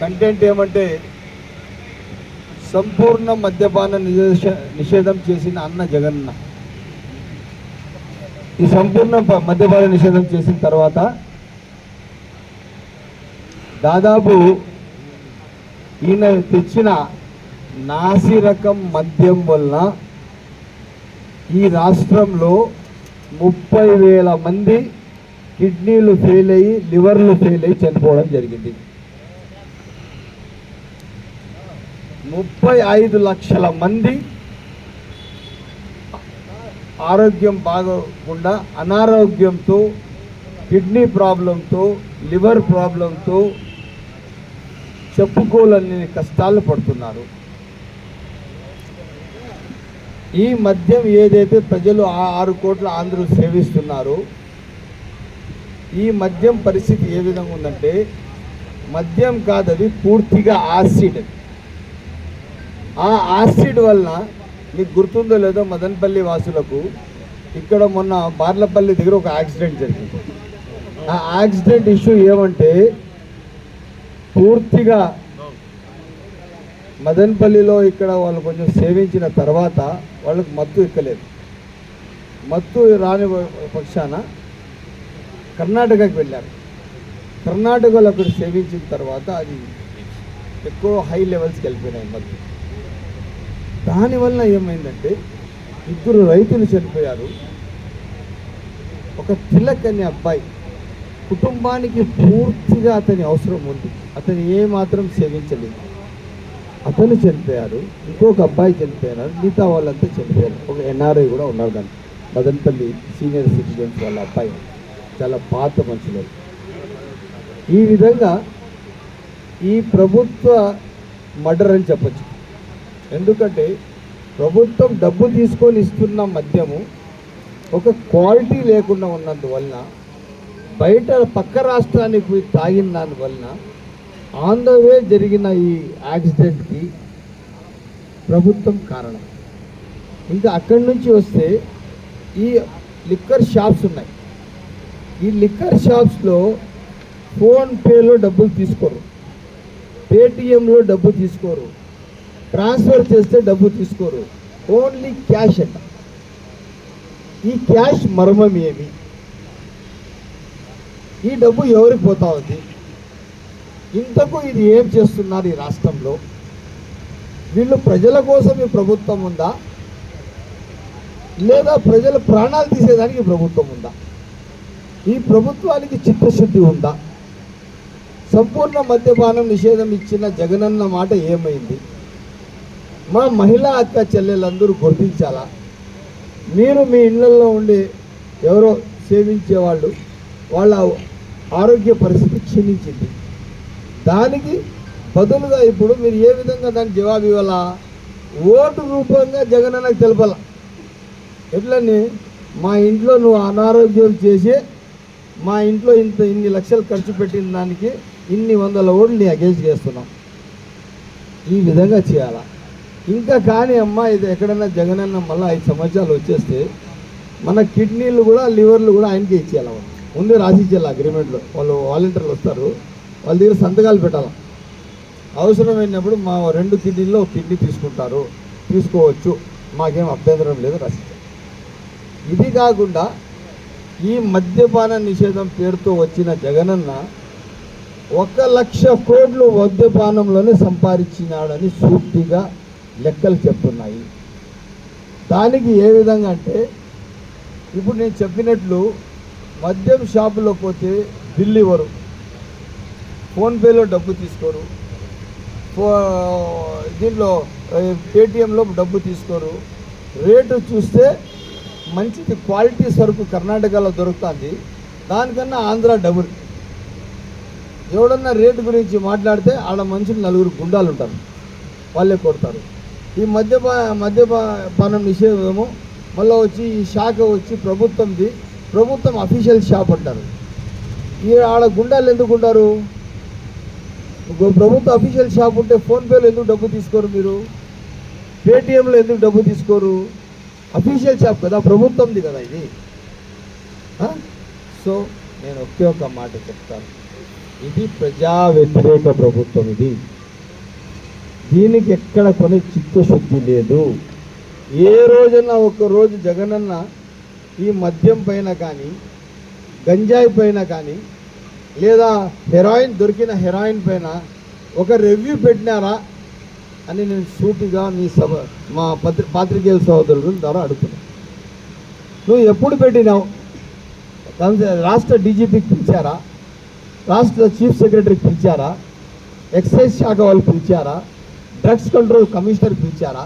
Content ఏమంటే సంపూర్ణ మద్యపాన నిషేధ నిషేధం చేసిన అన్న జగన్న ఈ సంపూర్ణ మద్యపాన నిషేధం చేసిన తర్వాత దాదాపు ఈయన తెచ్చిన నాసి రకం మద్యం వలన ఈ రాష్ట్రంలో ముప్పై వేల మంది కిడ్నీలు ఫెయిల్ అయ్యి లివర్లు ఫెయిల్ అయ్యి చనిపోవడం జరిగింది. ముప్పై ఐదు లక్షల మంది ఆరోగ్యం బాగోకుండా అనారోగ్యంతో కిడ్నీ ప్రాబ్లంతో లివర్ ప్రాబ్లంతో చెప్పుకోలేని కష్టాలు పడుతున్నారు. ఈ మద్యం ఏదైతే ప్రజలు ఆ ఆరు కోట్ల ఆంధ్రులు సేవిస్తున్నారో ఈ మద్యం పరిస్థితి ఏ విధంగా ఉందంటే మద్యం కాదది పూర్తిగా యాసిడ్. అది ఆ యాసిడ్ వలన మీకు గుర్తుందో లేదో మదనపల్లి వాసులకు ఇక్కడ మొన్న బార్లపల్లి దగ్గర ఒక యాక్సిడెంట్ జరిగింది. ఆ యాక్సిడెంట్ ఇష్యూ ఏమంటే పూర్తిగా మదనపల్లిలో ఇక్కడ వాళ్ళు కొంచెం సేవించిన తర్వాత వాళ్ళకి మత్తు ఎక్కలేదు. మత్తు రాని పక్షాన కర్ణాటకకి వెళ్ళారు. కర్ణాటకలో అక్కడ సేవించిన తర్వాత అది ఎక్కువ హై లెవెల్స్కి వెళ్ళిపోయినాయి మత్తు. దానివల్ల ఏమైందంటే ఇద్దరు రైతులు చనిపోయారు. ఒక తిలక్ అనే అబ్బాయి కుటుంబానికి పూర్తిగా అతని అవసరం ఉంది. అతను ఏ మాత్రం సేవించలేదు. అతను చనిపోయారు ఇంకొక అబ్బాయి చనిపోయారు మిగతా వాళ్ళంతా చనిపోయారు. ఒక ఎన్ఆర్ఐ కూడా ఉన్నారు దాన్ని మదనపల్లి సీనియర్ సిటిజన్స్ వాళ్ళ అబ్బాయి. చాలా పాత మనుషులు. ఈ విధంగా ఈ ప్రభుత్వ మర్డర్ అని చెప్పచ్చు. ఎందుకంటే ప్రభుత్వం డబ్బు తీసుకొని ఇస్తున్న మద్యము ఒక క్వాలిటీ లేకుండా ఉన్నందువలన బయట పక్క రాష్ట్రానికి పోయి తాగిన దానివలన ఆన్ ద వే జరిగిన ఈ యాక్సిడెంట్కి ప్రభుత్వం కారణం. ఇంకా అక్కడి నుంచి వస్తే ఈ లిక్కర్ షాప్స్ ఉన్నాయి. ఈ లిక్కర్ షాప్స్లో ఫోన్పేలో డబ్బులు తీసుకోరు. పేటిఎంలో డబ్బు తీసుకోరు. ట్రాన్స్ఫర్ చేస్తే డబ్బు తీసుకోరు. ఓన్లీ క్యాష్ అంట. ఈ క్యాష్ మర్మం ఏమి? ఈ డబ్బు ఎవరికి పోతా ఉంది? ఇంతకు ఇది ఏం చేస్తున్నారు ఈ రాష్ట్రంలో? వీళ్ళు ప్రజల కోసం ఈ ప్రభుత్వం ఉందా? లేదా ప్రజల ప్రాణాలు తీసేదానికి ప్రభుత్వం ఉందా? ఈ ప్రభుత్వానికి చిత్తశుద్ధి ఉందా? సంపూర్ణ మద్యపానం నిషేధం ఇచ్చిన జగనన్న మాట ఏమైంది? మా మహిళా అక్క చెల్లెలందరూ గుర్తించాలా? మీరు మీ ఇళ్ళలో ఉండి ఎవరో సేవించేవాళ్ళు వాళ్ళ ఆరోగ్య పరిస్థితి క్షీణించింది. దానికి బదులుగా ఇప్పుడు మీరు ఏ విధంగా దానికి జవాబు ఇవ్వాలా? ఓటు రూపంగా జగనన్నకు తెలపాల. ఎట్లని మా ఇంట్లో నువ్వు అనారోగ్యం చేసి మా ఇంట్లో ఇంత ఇన్ని లక్షలు ఖర్చు పెట్టిన దానికి ఇన్ని వందల ఓట్లు నీ అగేన్స్ చేస్తున్నాం ఈ విధంగా చేయాలా? ఇంకా కానీ అమ్మ ఇది ఎక్కడైనా జగనన్న మళ్ళీ ఐదు సంవత్సరాలు వచ్చేస్తే మన కిడ్నీలు కూడా లివర్లు కూడా ఆయనకే ఇచ్చేయాలి ముందు ముందే రాసి ఇచ్చేయాలి అగ్రిమెంట్లో. వాళ్ళు వాలంటీర్లు వస్తారు. వాళ్ళ దగ్గర సంతకాలు పెట్టాలి. అవసరమైనప్పుడు మా రెండు కిడ్నీల్లో కిడ్నీ తీసుకుంటారు. తీసుకోవచ్చు. మాకేం అభ్యంతరం లేదు రాసి ఇది కాకుండా ఈ మద్యపాన నిషేధం పేరుతో వచ్చిన జగనన్న ఒక లక్ష కోట్లు మద్యపానంలోనే సంపాదించినాడని సూటిగా లెక్కలు చెప్తున్నాయి. దానికి ఏ విధంగా అంటే ఇప్పుడు నేను చెప్పినట్లు మద్యం షాపులో పోతే బిల్లు ఇవ్వరు. ఫోన్పేలో డబ్బు తీసుకోరు. ఫో దీంట్లో పేటిఎంలో డబ్బు తీసుకోరు. రేటు చూస్తే మంచిది క్వాలిటీ సరుకు కర్ణాటకలో దొరుకుతుంది. దానికన్నా ఆంధ్ర డబుల్. ఎవడన్నా రేటు గురించి మాట్లాడితే ఆడ మనుషులు నలుగురు గుండాలు ఉంటారు వాళ్ళే కొడతారు. ఈ మద్యపా మద్యపానం నిషేధము మళ్ళీ వచ్చి ఈ శాఖ వచ్చి ప్రభుత్వంది. ప్రభుత్వం అఫీషియల్ షాప్ అంటారు. ఈ ఆడ గుండాలు ఎందుకు ఉంటారు? ప్రభుత్వ అఫీషియల్ షాప్ ఉంటే ఫోన్పేలో ఎందుకు డబ్బు తీసుకోరు మీరు? పేటిఎంలో ఎందుకు డబ్బు తీసుకోరు? అఫీషియల్ షాప్ కదా ప్రభుత్వంది కదా ఇది. సో నేను ఒకే ఒక మాట చెప్తాను. ఇది ప్రజా వ్యతిరేక ప్రభుత్వం ఇది. దీనికి ఎక్కడ కొని చిత్తశుద్ధి లేదు. ఏ రోజున ఒక రోజు జగనన్న ఈ మద్యం పైన కానీ గంజాయి పైన కానీ లేదా హెరాయిన్ దొరికిన హెరాయిన్ పైన ఒక రివ్యూ పెట్టినారా అని నేను సూటిగా మీ సభ మా పత్రి పాత్రికేయుల సహోదరుల ద్వారా అడుగుతున్నాను నువ్వు ఎప్పుడు పెట్టినావు? రాష్ట్ర డీజీపీకి పిలిచారా? రాష్ట్ర చీఫ్ సెక్రటరీకి పిలిచారా? ఎక్సైజ్ శాఖ వాళ్ళు పిలిచారా? డ్రగ్స్ కంట్రోల్ కమిషనర్ పిలిచారా?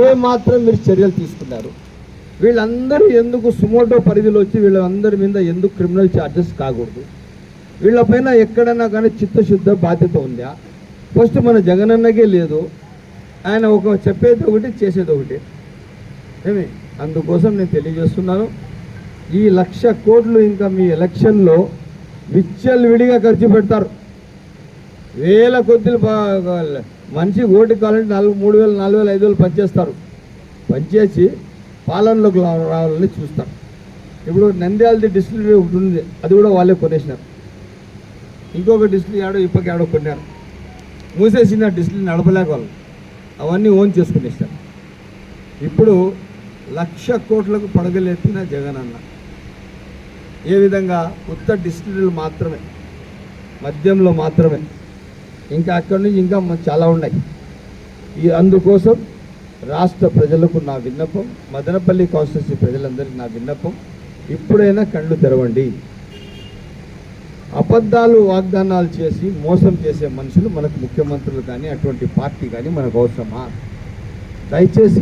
ఏ మాత్రం మీరు చర్యలు తీసుకున్నారు? వీళ్ళందరూ ఎందుకు సుమోటో పరిధిలో వచ్చి వీళ్ళందరి మీద ఎందుకు క్రిమినల్ ఛార్జెస్ కాకూడదు? వీళ్ళపైన ఎక్కడైనా కానీ చిత్తశుద్ధ బాధ్యత ఉందా? ఫస్ట్ మన జగనన్నకే లేదు. ఆయన ఒక చెప్పేది ఒకటి చేసేది ఒకటి. ఏమి? అందుకోసం నేను తెలియజేస్తున్నాను. ఈ లక్ష కోట్లు ఇంకా మీ ఎలక్షన్లో విచ్చలవిడిగా ఖర్చు పెడతారు. వేల కొద్దిలు బాగా మనిషి ఓటు కావాలంటే నాలుగు మూడు వేలు నాలుగు వేలు ఐదు వేలు పనిచేస్తారు. పనిచేసి పాలనలోకి రావాలని చూస్తారు. ఇప్పుడు నంద్యాలది డిస్టిలరీ ఒకటి ఉంది. అది కూడా వాళ్ళే కొనేసినారు. ఇంకొక డిస్టిలరీ ఆడో ఇప్పకి ఆడో కొన్నారు. మూసేసిన డిస్టిలరీ నడపలేక వాళ్ళు. అవన్నీ ఓన్ చేసుకునేసారు ఇప్పుడు లక్ష కోట్లకు పడగలెత్తిన అన్న. ఏ విధంగా ఉత్త డిస్టిలరీలు మాత్రమే మద్యంలో మాత్రమే ఇంకా అక్కడి నుంచి ఇంకా చాలా ఉన్నాయి. ఈ అందుకోసం రాష్ట్ర ప్రజలకు నా విన్నపం మదనపల్లి కాన్స్టిట్యూన్సీ ప్రజలందరికీ నా విన్నపం ఇప్పుడైనా కళ్ళు తెరవండి. అబద్ధాలు వాగ్దానాలు చేసి మోసం చేసే మనుషులు మనకు ముఖ్యమంత్రులు కానీ అటువంటి పార్టీ కానీ మనకు అవసరమా? దయచేసి